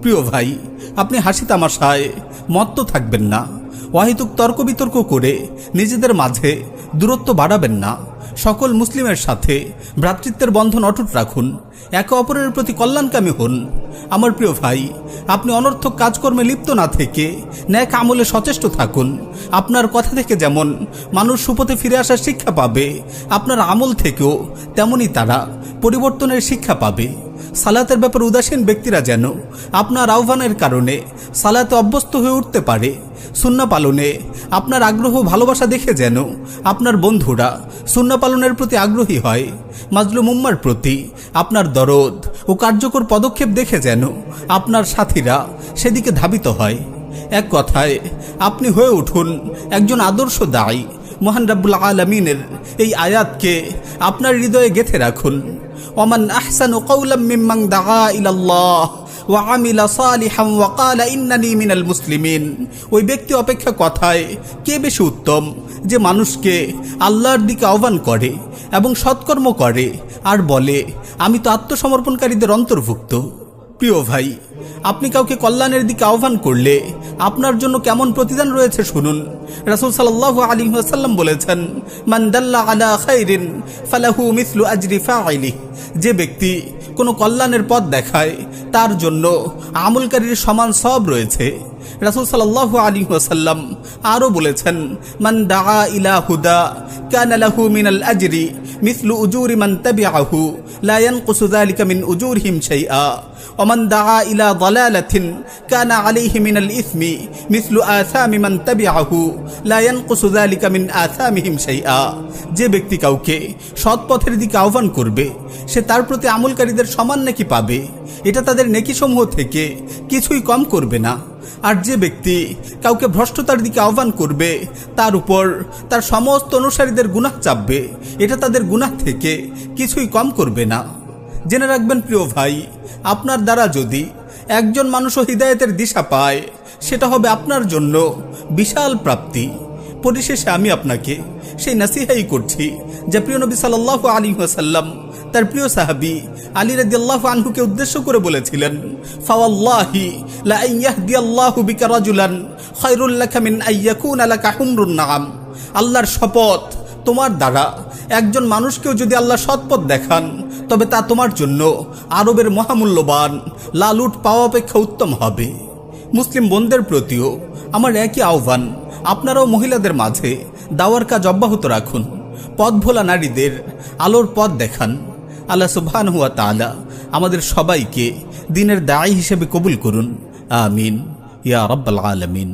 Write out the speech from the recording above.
প্রিয় ভাই, আপনি হাসি তামাশায় মত্ত থাকবেন না। ওয়াহিতুক তর্ক বিতর্ক করে নিজেদের মাঝে দূরত্ব বাড়াবেন না। সকল মুসলিমের সাথে ভ্রাতৃত্বের বন্ধন অটুট রাখুন। একে অপরের প্রতি কল্যাণকামী হন। আমার প্রিয় ভাই, আপনি অনর্থক কাজকর্মে লিপ্ত না থেকে ন্যাক আমলে সচেষ্ট থাকুন। আপনার কথা থেকে যেমন মানুষ সুপথে ফিরে আসার শিক্ষা পাবে, আপনার আমল থেকেও তেমনই তারা পরিবর্তনের শিক্ষা পাবে। সালাতের ব্যাপারে উদাসীন ব্যক্তিরা যেন আপনার আহ্বানের কারণে সালাতে অভ্যস্ত হয়ে উঠতে পারে। সুন্না পালনে আপনার আগ্রহ ভালোবাসা দেখে যেন আপনার বন্ধুরা সুন্না পালনের প্রতি আগ্রহী হয়। মাজলুম উম্মার প্রতি আপনার দরদ ও কার্যকর পদক্ষেপ দেখে যেন আপনার সাথীরা সেদিকে ধাবিত হয়। এক কথায়, আপনি হয়ে উঠুন একজন আদর্শ দায়ী। মহান রাব্বুল আলমিনের এই আয়াতকে আপনার হৃদয়ে গেথে রাখুন। ওমান আহসানু কৌলাম মিম্মাং দাগা ইলাল্লাহ الله وعمل সালিহাম وقال إنني ইন্নানি মিনাল মুসলিমিন ওই ব্যক্তি অপেক্ষা কথায় কে বেশি উত্তম? যে মানুষকে আল্লাহর দিকে আহ্বান করে এবং সৎকর্ম করে আর বলে, আমি তো আত্মসমর্পণকারীদের অন্তর্ভুক্ত। প্রিয় ভাই, আপনি কাউকে কল্যাণের দিকে আহ্বান করলে আপনার জন্য কেমন প্রতিদান রয়েছে শুনুন। রাসুল সাল্লাহ আলী সাল্লাম বলেছেন মান্দাল্লা আলা খাইরিন ফালাহু মিসলু আজরি ফাইলি যে ব্যক্তি কোনো কল্যাণের পথ দেখায়, তার জন্য আমলকারীর সমান সব রয়েছে। রাসুল সাল্লাহ আলী আরও বলেছেন, মান দা ইলা হুদা কান লাহু মিনাল আজরি মিসলু উজুরি মান তাবিআহু, লা ইয়ানকুসু যালিকা মিন উজুরহিম শাইআ। অমান দাহা ইলা দলালাথিন কানা আলিহি মিনাল ইসমি মিসলু আসামি মান তাবি আহু লায়ন কুসুজালিকা মিন আসামিহিম সাইয়া যে ব্যক্তি কাউকে সৎ পথের দিকে আহ্বান করবে, সে তার প্রতি আমলকারীদের সমান নাকি পাবে। এটা তাদের নেকিসমূহ থেকে কিছুই কম করবে না। আর যে ব্যক্তি কাউকে ভ্রষ্টতার দিকে আহ্বান করবে, তার উপর তার সমস্ত অনুসারীদের গুনাহ চাপবে। এটা তাদের গুণাহ থেকে কিছুই কম করবে না। জেনে রাখবেন প্রিয় ভাই, আপনার দ্বারা যদি একজন মানুষও হৃদায়তের দিশা পায়, সেটা হবে আপনার জন্য বিশাল প্রাপ্তি। পরিশেষে আমি আপনাকে সেই নাসিহাই করছি যে প্রিয় নবী সাল্লাহ আলী সাল্লাম তার প্রিয় সাহাবি আলী রাদি আল্লাহ আনহুকে উদ্দেশ্য করে বলেছিলেন, ফাওয়াল্লাহি বিকা নাম আল্লাহর শপথ তোমার দ্বারা। একজন মানুষকেও যদি আল্লাহ সৎপথ দেখান তবে তা তোমার জন্য আরবের মহামূল্যবান লালুট পাওয়া অপেক্ষা উত্তম হবে। মুসলিম বোনদের প্রতিও আমার একই আহ্বান, আপনারাও মহিলাদের মাঝে দাওয়ার কাজ অব্যাহত রাখুন, পথ ভোলা নারীদের আলোর পথ দেখান। আল্লাহ সুবহান হুয়া তালা আমাদের সবাইকে দিনের দায়ী হিসেবে কবুল করুন। আমিন। ইয়া রব্বাল আলমিন।